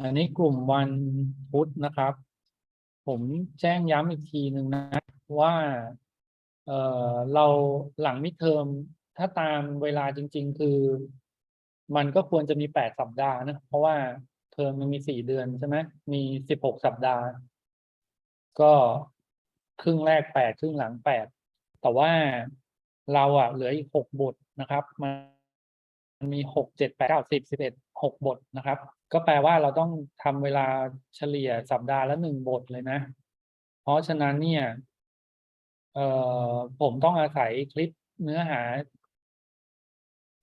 อันนี้กลุ่มวันพุธนะครับ ผมแจ้งย้ำอีกทีหนึ่งนะ ว่าเออเราหลังมิดเทอมถ้าตามเวลาจริง ๆ คือ มันก็ควรจะมีแปดสัปดาห์นะเพราะว่าเทอมมันมีสี่เดือนใช่ไหมมีสิบหกสัปดาห์ ก็ครึ่งแรกแปดครึ่งหลังแปดแต่ว่าเราอะเหลืออีกหกบทนะครับ มันมีหกเจ็ดแปดเก้าสิบสิบเอ็ด หกบทนะครับ ก็แปลว่าเราต้องทำเวลาเฉลี่ยสัปดาห์ละหนึ่งบทเลยนะ เพราะฉะนั้นเนี่ยเอ่อผมต้องอาศัยคลิปเนื้อหา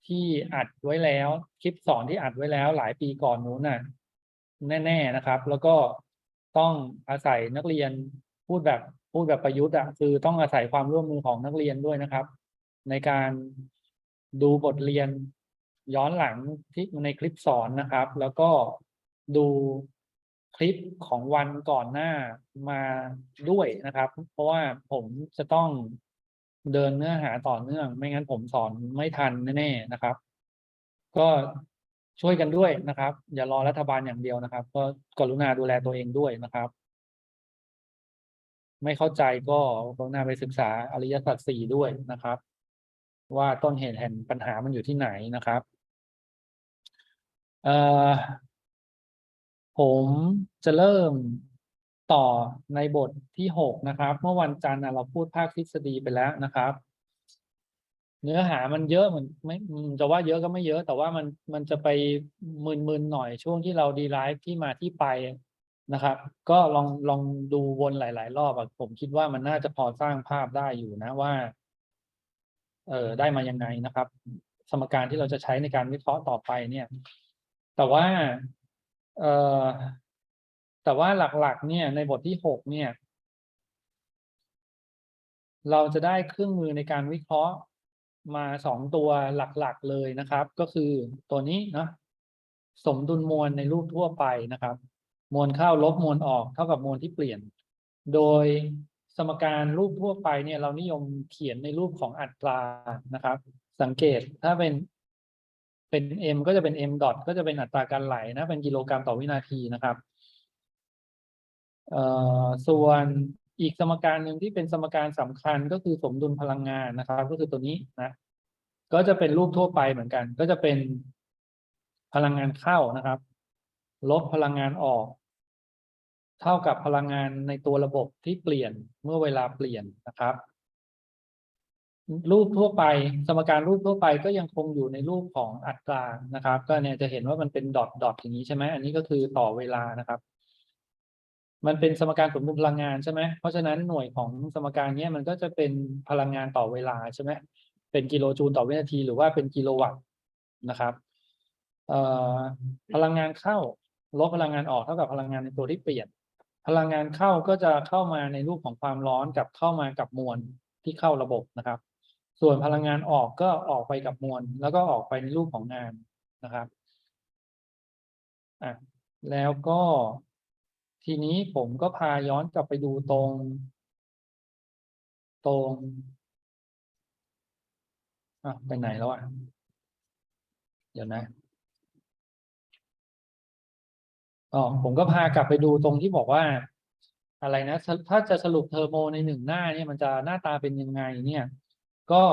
ที่อัดไว้แล้ว คลิปสอนที่อัดไว้แล้ว หลายปีก่อนนู้นน่ะ แน่ ๆนะครับ แล้วก็ต้องอาศัยนักเรียนพูดแบบพูดแบบประยุทธ์อะคือต้องอาศัยความร่วมมือของนักเรียนด้วยนะครับ ในการดูบทเรียน ย้อนหลังที่ในคลิปสอนนะครับ แล้วก็ดูคลิปของวันก่อนหน้ามาด้วยนะครับ เพราะว่าผมจะต้องเดินเนื้อหาต่อเนื่อง ไม่งั้นผมสอนไม่ทันแน่ๆนะครับ ก็ช่วยกันด้วยนะครับ อย่ารอรัฐบาลอย่างเดียวนะครับ ก็กรุณาดูแลตัวเองด้วยนะครับ ไม่เข้าใจก็กรุณาไปศึกษาอริยสัจสี่ด้วยนะครับ ว่าต้นเหตุแห่งปัญหามันอยู่ที่ไหนนะครับ เอ่อผมจะเริ่มต่อในบทที่หกนะครับ เมื่อวันจันทร์เราพูดภาคทฤษฎีไปแล้วนะครับ เนื้อหามันเยอะเหมือนไม่จะว่าเยอะก็ไม่เยอะ แต่ว่ามันมันจะไปมึนๆหน่อยช่วงที่เราดีไลฟ์ที่มาที่ไปนะครับ ก็ลองลองดูวนหลาย ๆ รอบอะผมคิดว่ามันน่าจะพอสร้างภาพได้อยู่นะว่า เออได้มายังไงนะครับ สมการที่เราจะใช้ในการวิเคราะห์ต่อไปเนี่ย แต่ว่าเอ่อแต่ว่าหลักๆ เนี่ย ในบทที่หกเนี่ย เราจะได้เครื่องมือในการวิเคราะห์มาสองตัวหลักๆเลยนะครับ ก็คือตัวนี้เนาะสมดุลมวลในรูปทั่วไปนะครับ มวลเข้าลบมวลออกเท่ากับมวลที่เปลี่ยน โดยสมการรูปทั่วไปเนี่ย เรานิยมเขียนในรูปของอัตรานะครับ สังเกตถ้าเป็น เป็น m ก็จะเป็น m ดอทก็จะเป็นอัตราการไหลนะเป็นกิโลกรัมต่อวินาทีนะครับเอ่อส่วนอีกสมการหนึ่งที่เป็นสมการสำคัญก็คือสมดุลพลังงานนะครับ ก็คือตัวนี้นะ ก็จะเป็นรูปทั่วไปเหมือนกัน ก็จะเป็นพลังงานเข้านะครับ ลบพลังงานออก เท่ากับพลังงานในตัวระบบที่เปลี่ยนเมื่อเวลาเปลี่ยนนะครับ รูปทั่วไป สมการรูปทั่วไปก็ยังคงอยู่ในรูปของอัตรานะครับ ก็เนี่ยจะเห็นว่ามันเป็นดอทดอทอย่างนี้ใช่ไหมอันนี้ก็คือต่อเวลานะครับ มันเป็นสมการสมดุลพลังงานใช่ไหมเพราะฉะนั้นหน่วยของสมการนี้มันก็จะเป็นพลังงานต่อเวลาใช่ไหมเป็นกิโลจูลต่อวินาที หรือว่าเป็นกิโลวัตต์นะครับพลังงานเข้าลบพลังงานออกเท่ากับพลังงานในตัวที่เปลี่ยน พลังงานเข้าก็จะเข้ามาในรูปของความร้อนกับเข้ามากับมวลที่เข้าระบบนะครับ ส่วนพลังงานออกก็ออกไปกับมวล แล้วก็ออกไปในรูปของงานนะครับอะแล้วก็ทีนี้ผมก็พาย้อนกลับไปดูตรง ตรงอะไปไหนแล้วอะ เดี๋ยวนะอ๋อผมก็พากลับไปดูตรงที่บอกว่า อะไรนะ ถ้าถ้าจะสรุปเทอร์โมในหนึ่งหน้าเนี่ยมันจะหน้าตาเป็นยังไงเนี่ย ก็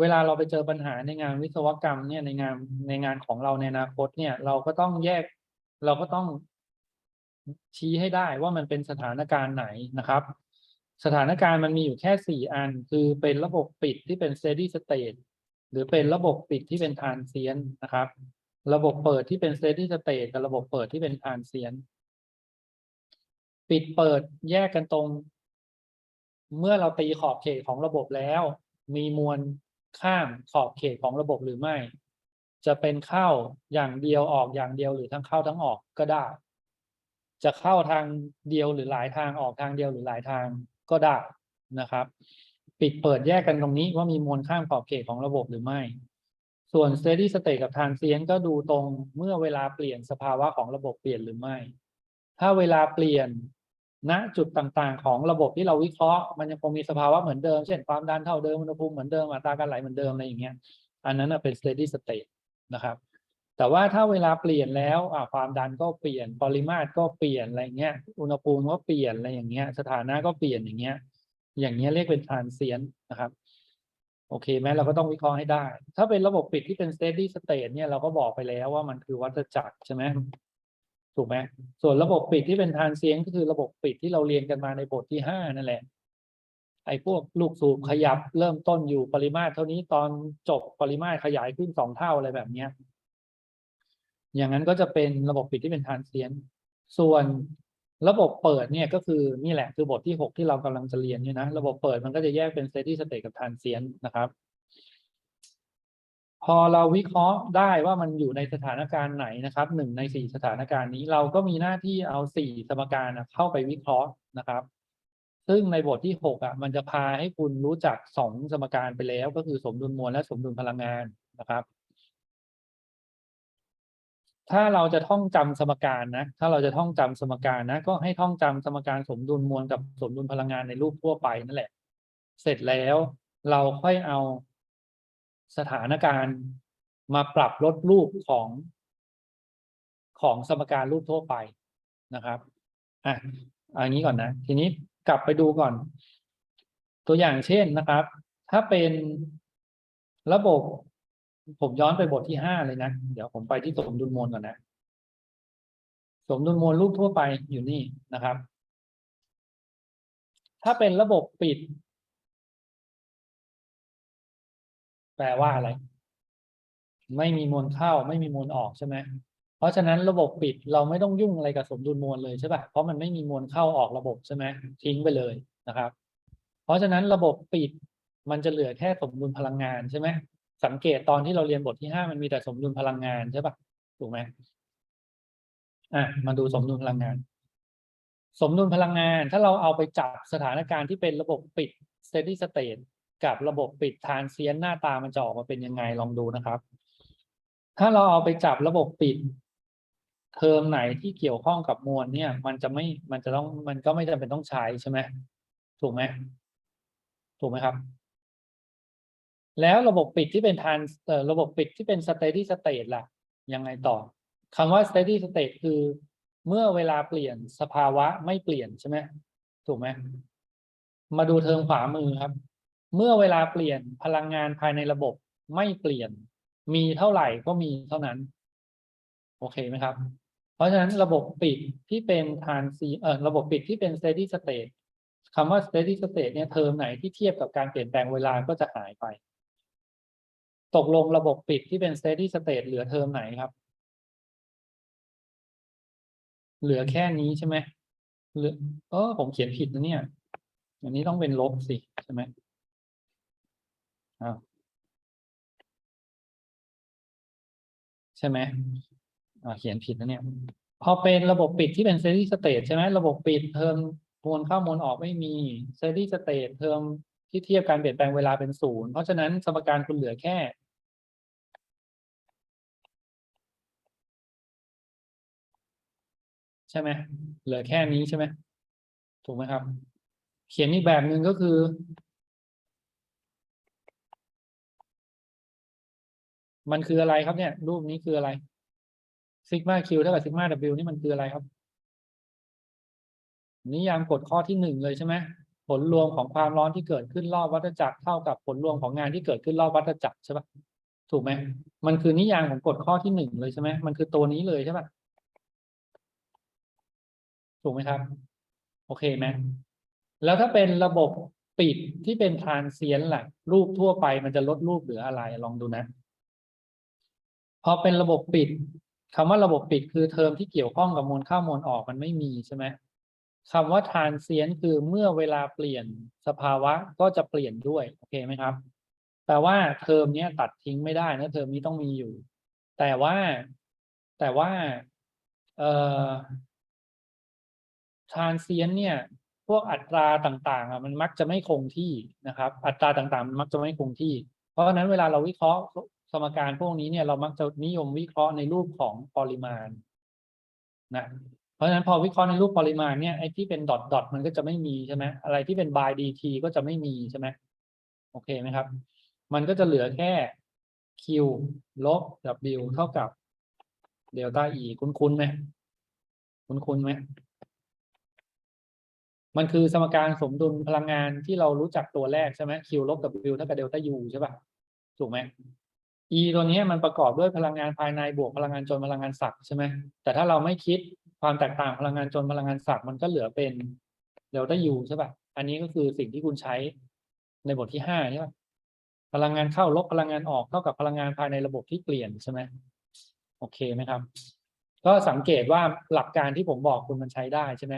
เวลาเราไปเจอปัญหาในงานวิศวกรรมเนี่ยในงานในงานของเราในอนาคตเนี่ย เราก็ต้องแยกเราก็ต้องชี้ให้ได้ว่ามันเป็นสถานการณ์ไหนนะครับ สถานการณ์มันมีอยู่แค่สี่อัน คือเป็นระบบปิดที่เป็น steady state หรือเป็นระบบปิดที่เป็น transient นะครับ ระบบเปิดที่เป็น steady state กับระบบเปิดที่เป็น transient ปิดเปิดแยกกันตรง เมื่อเราตีขอบเขตของระบบแล้ว มีมวลข้ามขอบเขตของระบบหรือไม่ จะเป็นเข้าอย่างเดียวออกอย่างเดียวหรือทั้งเข้าทั้งออกก็ได้ จะเข้าทางเดียวหรือหลายทางออกทางเดียวหรือหลายทางก็ได้นะครับ ปิดเปิดแยกกันตรงนี้ว่ามีมวลข้ามขอบเขตของระบบหรือไม่ ส่วน steady state กับ transient ก็ดูตรงเมื่อเวลาเปลี่ยนสภาวะของระบบเปลี่ยนหรือไม่ ถ้าเวลาเปลี่ยน ณจุดต่างๆ ของระบบที่เราวิเคราะห์ มันยังคงมีสภาวะเหมือนเดิม เช่นความดันเท่าเดิมอุณหภูมิเหมือนเดิมอัตราการไหลเหมือนเดิมอะไรอย่างเงี้ยอันนั้นเป็น steady state นะครับแต่ว่าถ้าเวลาเปลี่ยนแล้วความดันก็เปลี่ยนปริมาตรก็เปลี่ยนอะไรเงี้ยอุณหภูมิก็เปลี่ยนอะไรอย่างเงี้ย สถานะก็เปลี่ยนอย่างเงี้ย อย่างเงี้ยเรียกเป็นทรานเซียนนะครับ โอเคไหมเราก็ต้องวิเคราะห์ให้ได้ ถ้าเป็นระบบปิดที่เป็น steady state เนี่ยเราก็บอกไปแล้วว่ามันคือวัฏจักรใช่ไหม ถูกไหมส่วนระบบปิดที่เป็นทานเซียนก็คือระบบปิดที่เราเรียนกันมาในบทที่ห้านั่นแหละ ไอ้พวกลูกสูบขยับเริ่มต้นอยู่ปริมาตรเท่านี้ตอนจบปริมาตรขยายขึ้นสองเท่าอะไรแบบเนี้ยอย่างนั้นก็จะเป็นระบบปิดที่เป็นทานเซียนส่วนระบบเปิดเนี่ยก็คือนี่แหละคือบทที่หกที่เรากำลังจะเรียนเนี่ยนะ ระบบเปิดมันก็จะแยกเป็น steady state กับ transient นะครับ พอเราวิเคราะห์ได้ว่ามันอยู่ในสถานการณ์ไหนนะครับหนึ่งในสี่สถานการณ์นี้เราก็มีหน้าที่เอาสี่สมการเข้าไปวิเคราะห์นะครับ ซึ่งในบทที่หกอะมันจะพาให้คุณรู้จักสองสมการไปแล้ว ก็คือสมดุลมวลและสมดุลพลังงานนะครับ ถ้าเราจะท่องจำสมการนะ ถ้าเราจะท่องจำสมการนะ ก็ให้ท่องจำสมการสมดุลมวลกับสมดุลพลังงานในรูปทั่วไปนั่นแหละ เสร็จแล้วเราค่อยเอา สถานการณ์มาปรับลดรูปของของสมการรูปทั่วไปนะครับอะอันนี้ก่อนนะ ทีนี้กลับไปดูก่อน ตัวอย่างเช่นนะครับ ถ้าเป็นระบบ ผมย้อนไปบทที่ห้าเลยนะ เดี๋ยวผมไปที่สมดุลมวลก่อนนะ สมดุลมวลรูปทั่วไปอยู่นี่นะครับ ถ้าเป็นระบบปิด แปลว่าอะไร ไม่มีมวลเข้า ไม่มีมวลออกใช่ไหมเพราะฉะนั้นระบบปิดเราไม่ต้องยุ่งอะไรกับสมดุลมวลเลยใช่ปะเพราะมันไม่มีมวลเข้าออกระบบใช่ไหมทิ้งไปเลยนะครับ เพราะฉะนั้นระบบปิดมันจะเหลือแค่สมดุลพลังงานใช่ไหมสังเกตตอนที่เราเรียนบทที่ห้ามันมีแต่สมดุลพลังงานใช่ป่ะถูกไหมอะมาดูสมดุลพลังงาน สมดุลพลังงาน ถ้าเราเอาไปจับสถานการณ์ที่เป็นระบบปิด steady state กับระบบปิดทานเซียนหน้าตามันจะออกมาเป็นยังไงลองดูนะครับ ถ้าเราเอาไปจับระบบปิด เทอมไหนที่เกี่ยวข้องกับมวลเนี่ย มันจะไม่มันจะต้องมันก็ไม่จำเป็นต้องใช้ใช่ไหมถูกไหมถูกไหมครับ แล้วระบบปิดที่เป็นทานระบบปิดที่เป็น steady state ล่ะยังไงต่อคำว่า steady state คือเมื่อเวลาเปลี่ยนสภาวะไม่เปลี่ยนใช่ไหมถูกไหมมาดูเทอมขวามือครับ เมื่อเวลาเปลี่ยนพลังงานภายในระบบไม่เปลี่ยน มีเท่าไหร่ก็มีเท่านั้น โอเคไหมครับ เพราะฉะนั้นระบบปิดที่เป็นทานซีเอ่อระบบปิดที่เป็น steady state คำว่า steady state เนี่ยเทอมไหนที่เทียบกับการเปลี่ยนแปลงเวลาก็จะหายไป ตกลงระบบปิดที่เป็น steady state เหลือเทอมไหนครับ เหลือแค่นี้ใช่ไหมเหลือเออผมเขียนผิดนะเนี่ย อันนี้ต้องเป็นลบสิใช่ไหมอ้าว ใช่ไหมเขียนผิดนะเนี่ย พอเป็นระบบปิดที่เป็น steady state ใช่ไหมระบบปิดเทอมมวลเข้ามวลออกไม่มี steady state เทอมที่เทียบการเปลี่ยนแปลงเวลาเป็นศูนย์เพราะฉะนั้นสมการคุณเหลือแค่ใช่ไหมเหลือแค่นี้ใช่ไหมถูกไหมครับ เขียนอีกแบบหนึ่งก็คือ มันคืออะไรครับเนี่ย รูปนี้คืออะไรซิกมาคิวเท่ากับซิกมา w นี่มันคืออะไรครับ นิยามกฎข้อที่หนึ่งเลยใช่ไหมผลรวมของความร้อนที่เกิดขึ้นรอบวัฏจักรเท่ากับผลรวมของงานที่เกิดขึ้นรอบวัฏจักรใช่ปะถูกไหมมันคือนิยามของกฎข้อที่หนึ่งเลยใช่ไหมมันคือตัวนี้เลยใช่ปะถูกไหมครับ โอเคไหมแล้วถ้าเป็นระบบปิดที่เป็นทรานเซียนล่ะ รูปทั่วไปมันจะลดรูปเหลืออะไรลองดูนะ พอเป็นระบบปิดคำว่าระบบปิดคือเทอมที่เกี่ยวข้องกับมวลเข้ามวลออกมันไม่มีใช่ไหมคำว่าทานเซียนคือเมื่อเวลาเปลี่ยนสภาวะก็จะเปลี่ยนด้วยโอเคไหมครับแต่ว่าเทอมเนี้ยตัดทิ้งไม่ได้นะเทอมนี้ต้องมีอยู่ แต่ว่าแต่ว่าเอ่อทานเซียนเนี่ย พวกอัตราต่างๆอะมันมักจะไม่คงที่นะครับ อัตราต่างๆ มันมักจะไม่คงที่ เพราะฉะนั้นเวลาเราวิเคราะห์ สมการพวกนี้เนี่ยเรามักจะนิยมวิเคราะห์ในรูปของปริมาณนะเพราะฉะนั้นพอวิเคราะห์ในรูปปริมาณเนี่ยไอ้ที่เป็นดอทดอทมันก็จะไม่มีใช่ไหมอะไรที่เป็น by dt ก็จะไม่มีใช่ไหมโอเคไหมครับ มันก็จะเหลือแค่ q ลบ w เท่ากับเดลต้า E คุ้นคุ้นไหมคุ้นคุ้นไหมมันคือสมการสมดุลพลังงานที่เรารู้จักตัวแรกใช่ไหม Q ลบ W เท่ากับเดลต้า U ใช่ป่ะถูกไหม E ตัวนี้มันประกอบด้วยพลังงานภายในบวกพลังงานจนพลังงานศักย์ใช่ไหมแต่ถ้าเราไม่คิดความแตกต่างพลังงานจนพลังงานศักย์มันก็เหลือเป็นเดลต้า U ใช่ป่ะอันนี้ก็คือสิ่งที่คุณใช้ในบทที่ห้าใช่ป่ะพลังงานเข้าลบพลังงานออกเท่ากับพลังงานภายในระบบที่เปลี่ยนใช่ไหมโอเคไหมครับ ก็สังเกตว่าหลักการที่ผมบอกคุณมันใช้ได้ใช่ไหม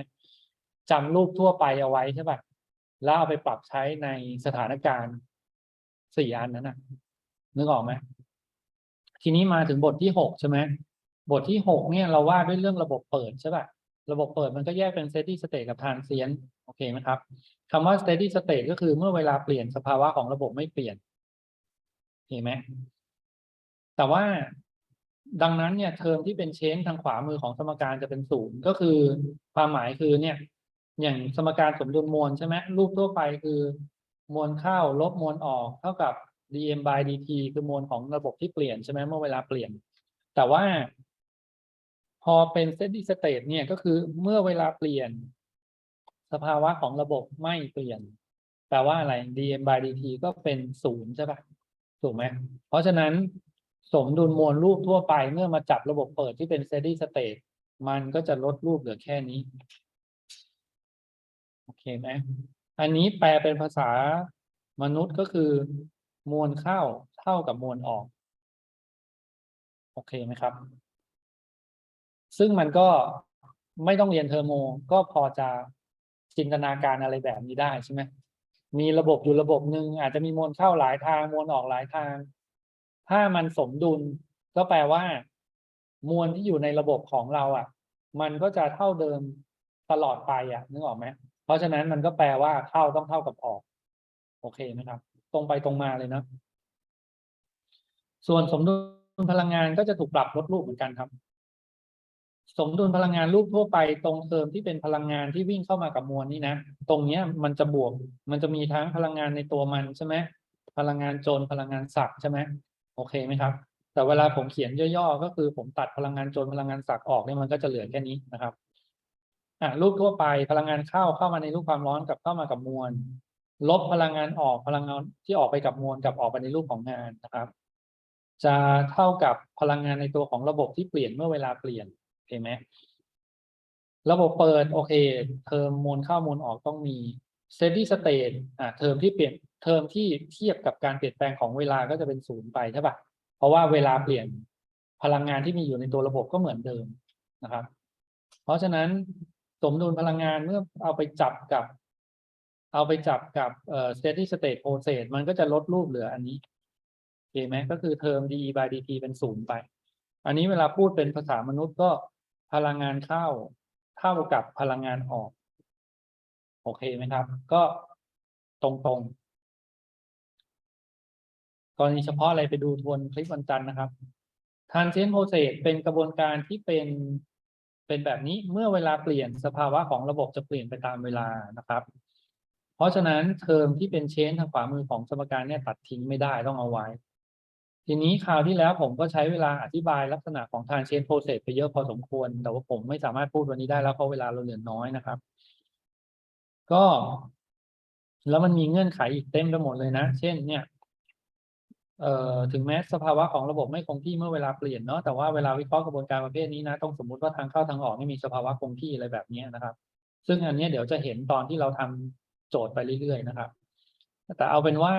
จำรูปทั่วไปเอาไว้ใช่ป่ะแล้วเอาไปปรับใช้ในสถานการณ์สี่อันนั้นนะนึกออกไหม ทีนี้มาถึงบทที่หกใช่ไหมบทที่หกเนี่ยเราว่าด้วยเรื่องระบบเปิดใช่ป่ะระบบเปิดมันก็แยกเป็น steady state กับ transient โอเคไหมครับคำว่า steady state ก็คือเมื่อเวลาเปลี่ยนสภาวะของระบบไม่เปลี่ยนเห็นไหมแต่ว่าดังนั้นเนี่ยเทอมที่เป็นเชนทางขวามือของสมการจะเป็นศูนย์ก็คือความหมายคือเนี่ย อย่างสมการสมดุลมวลใช่ไหมรูปทั่วไปคือ มวลเข้าลบมวลออก เท่ากับ dm by dt คือมวลของระบบที่เปลี่ยนใช่ไหมเมื่อเวลาเปลี่ยน แต่ว่า พอเป็น steady state เนี่ยก็คือเมื่อเวลาเปลี่ยน สภาวะของระบบไม่เปลี่ยน แปลว่าอะไร dm by dt ก็เป็นศูนย์ใช่ปะถูกไหมเพราะฉะนั้นสมดุลมวลรูปทั่วไปเมื่อมาจับระบบเปิดที่เป็น steady state มันก็จะลดรูปเหลือแค่นี้ โอเคไหมอันนี้แปลเป็นภาษามนุษย์ก็คือ มวลเข้าเท่ากับมวลออก โอเคไหมครับ ซึ่งมันก็ไม่ต้องเรียนเทอร์โม ก็พอจะจินตนาการอะไรแบบนี้ได้ใช่ไหมมีระบบอยู่ระบบหนึ่งอาจจะมีมวลเข้าหลายทางมวลออกหลายทาง ถ้ามันสมดุลก็แปลว่า มวลที่อยู่ในระบบของเราอะ มันก็จะเท่าเดิมตลอดไปอะนึกออกไหมเพราะฉะนั้นมันก็แปลว่าเข้าต้องเท่ากับออก โอเคไหมครับ ตรงไปตรงมาเลยนะส่วนสมดุลพลังงานก็จะถูกปรับลดรูปเหมือนกันครับ สมดุลพลังงานรูปทั่วไปตรงเทอมที่เป็นพลังงานที่วิ่งเข้ามากับมวลนี่นะตรงเนี้ยมันจะบวก มันจะมีทั้งพลังงานในตัวมันใช่ไหมพลังงานโจนพลังงานศักใช่ไหมโอเคไหมครับ แต่เวลาผมเขียนย่อๆก็คือผมตัดพลังงานโจนพลังงานศักออกเนี่ยมันก็จะเหลือแค่นี้นะครับอะรูปทั่วไปพลังงานเข้าเข้ามาในรูปความร้อนกับเข้ามากับมวล ลบพลังงานออกพลังงานที่ออกไปกับมวลกับออกไปในรูปของงานนะครับ จะเท่ากับพลังงานในตัวของระบบที่เปลี่ยนเมื่อเวลาเปลี่ยนโอเคไหมระบบเปิดโอเค เทอมมวลเข้ามวลออกต้องมี steady state อ่าเทอมที่เปลี่ยนเทอมที่เทียบกับการเปลี่ยนแปลงของเวลาก็จะเป็นศูนย์ไปใช่ปะเพราะว่าเวลาเปลี่ยนพลังงานที่มีอยู่ในตัวระบบก็เหมือนเดิมนะครับ เพราะฉะนั้นสมดุลพลังงานเมื่อเอาไปจับกับ เอาไปจับกับเอ่อ steady state process มันก็จะลดรูปเหลืออันนี้โอเคไหมก็คือเทอม de by dt เป็นศูนย์ไป อันนี้เวลาพูดเป็นภาษามนุษย์ก็พลังงานเข้าเท่ากับพลังงานออก โอเคไหมครับ ก็ตรงๆกรณีเฉพาะอะไรไปดูทวนคลิปวันจันทร์นะครับ transient process เป็นกระบวนการที่เป็นเป็นแบบนี้เมื่อเวลาเปลี่ยนสภาวะของระบบจะเปลี่ยนไปตามเวลานะครับ เพราะฉะนั้นเทอมที่เป็นเชนทางขวามือของสมการเนี่ยตัดทิ้งไม่ได้ต้องเอาไว้ ทีนี้คราวที่แล้วผมก็ใช้เวลาอธิบายลักษณะของ transient process ไปเยอะพอสมควร แต่ว่าผมไม่สามารถพูดวันนี้ได้แล้วเพราะเวลาเราเหลือน้อยนะครับ ก็ แล้วมันมีเงื่อนไขอีกเต็มไปหมดเลยนะ เช่น เนี่ยเอ่อถึงแม้สภาวะของระบบไม่คงที่เมื่อเวลาเปลี่ยนเนาะแต่ว่าเวลาวิเคราะห์กระบวนการประเภทนี้นะต้องสมมุติว่าทางเข้าทางออกไม่มีสภาวะคงที่อะไรแบบนี้นะครับ ซึ่งอันนี้เดี๋ยวจะเห็นตอนที่เราทำ โจทย์ไปเรื่อยๆนะครับ แต่เอาเป็นว่า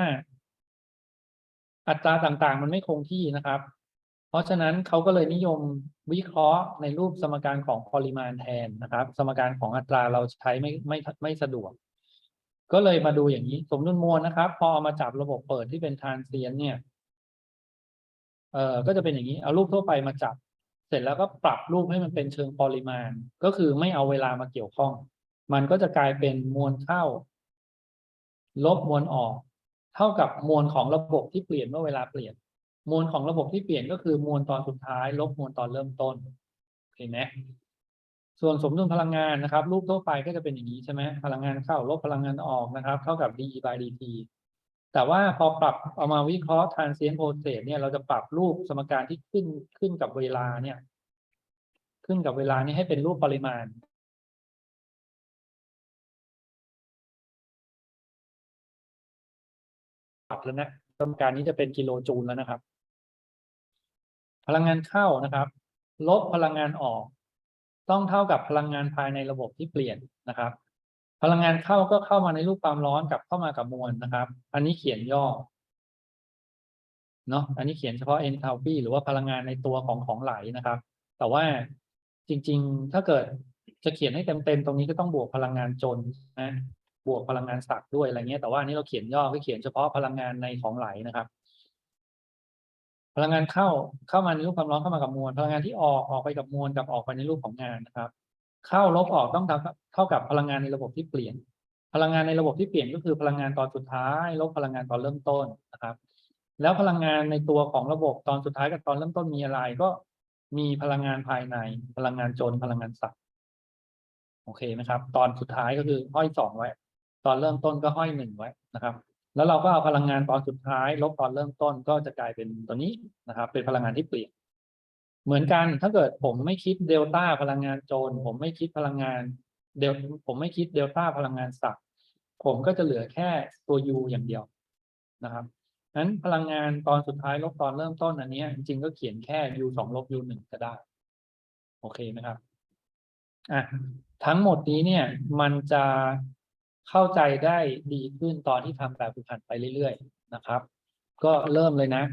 อัตราต่างๆ มันไม่คงที่นะครับ เพราะฉะนั้นเขาก็เลยนิยมวิเคราะห์ในรูปสมการของปริมาณแทนนะครับ สมการของอัตราเราใช้ไม่ไม่ไม่สะดวก ก็เลยมาดูอย่างนี้สมดุลมวลนะครับ พอเอามาจับระบบเปิดที่เป็นทรานเซียนเนี่ยเอ่อก็จะเป็นอย่างนี้เอารูปทั่วไปมาจับ เสร็จแล้วก็ปรับรูปให้มันเป็นเชิงปริมาณ ก็คือไม่เอาเวลามาเกี่ยวข้อง มันก็จะกลายเป็นมวลเข้า ลบมวลออก เท่ากับมวลของระบบที่เปลี่ยนเมื่อเวลาเปลี่ยน มวลของระบบที่เปลี่ยนก็คือมวลตอนสุดท้าย ลบมวลตอนเริ่มต้นเห็นไหมส่วนสมดุลพลังงานนะครับ รูปทั่วไปก็จะเป็นอย่างนี้ใช่ไหมพลังงานเข้าลบพลังงานออกนะครับ เท่ากับ dE by dt แต่ว่าพอปรับเอามาวิเคราะห์ transient process เนี่ยเราจะปรับรูปสมการที่ขึ้นขึ้นกับเวลาเนี่ย ขึ้นกับเวลานี้ให้เป็นรูปปริมาณ ปรับแล้วนะสมการนี้จะเป็นกิโลจูลแล้วนะครับ พลังงานเข้านะครับ ลบพลังงานออก ต้องเท่ากับพลังงานภายในระบบที่เปลี่ยนนะครับ พลังงานเข้าก็เข้ามาในรูปความร้อนกลับเข้ามากับมวลนะครับ อันนี้เขียนย่อเนาะอันนี้เขียนเฉพาะ enthalpy หรือว่าพลังงานในตัวของของไหลนะครับ แต่ว่าจริง ๆ ถ้าเกิดจะเขียนให้เต็มๆตรงนี้ก็ต้องบวกพลังงานจนนะ บวกพลังงานศักด้วยอะไรเงี้ยแต่ว่านี้เราเขียนย่อก็เขียนเฉพาะพลังงานในของไหลนะครับ พลังงานเข้าเข้ามาในรูปความร้อนเข้ามากับมวล พลังงานที่ออกออกไปกับมวลกับออกไปในรูปของงานนะครับ เข้าลบออกต้องเท่ากับเท่ากับพลังงานในระบบที่เปลี่ยน พลังงานในระบบที่เปลี่ยนก็คือพลังงานตอนสุดท้าย ลบพลังงานตอนเริ่มต้นนะครับ แล้วพลังงานในตัวของระบบตอนสุดท้ายกับตอนเริ่มต้นมีอะไรก็มีพลังงานภายใน พลังงานจนพลังงานสักโอเคไหมครับ ตอนสุดท้ายก็คือห้อยสองไว้ ตอนเริ่มต้นก็ห้อยหนึ่งไว้นะครับ แล้วเราก็เอาพลังงานตอนสุดท้าย ลบตอนเริ่มต้นก็จะกลายเป็นตัวนี้นะครับ เป็นพลังงานที่เปลี่ยน เหมือนกันถ้าเกิดผมไม่คิดเดลต้าพลังงานโจรผมไม่คิดพลังงานเดลผมไม่คิดเดลต้าพลังงานสักผมก็จะเหลือแค่ตัว U อย่างเดียวนะครับนั้นพลังงานตอนสุดท้ายลบตอนเริ่มต้นอันนี้จริงๆก็เขียนแค่ U สองลบ U หนึ่งก็ได้ โอเคไหมครับอะทั้งหมดนี้เนี่ยมันจะ เข้าใจได้ดีขึ้นตอนที่ทำแบบฝึกหัดไปเรื่อยๆนะครับ ก็เริ่มเลยนะ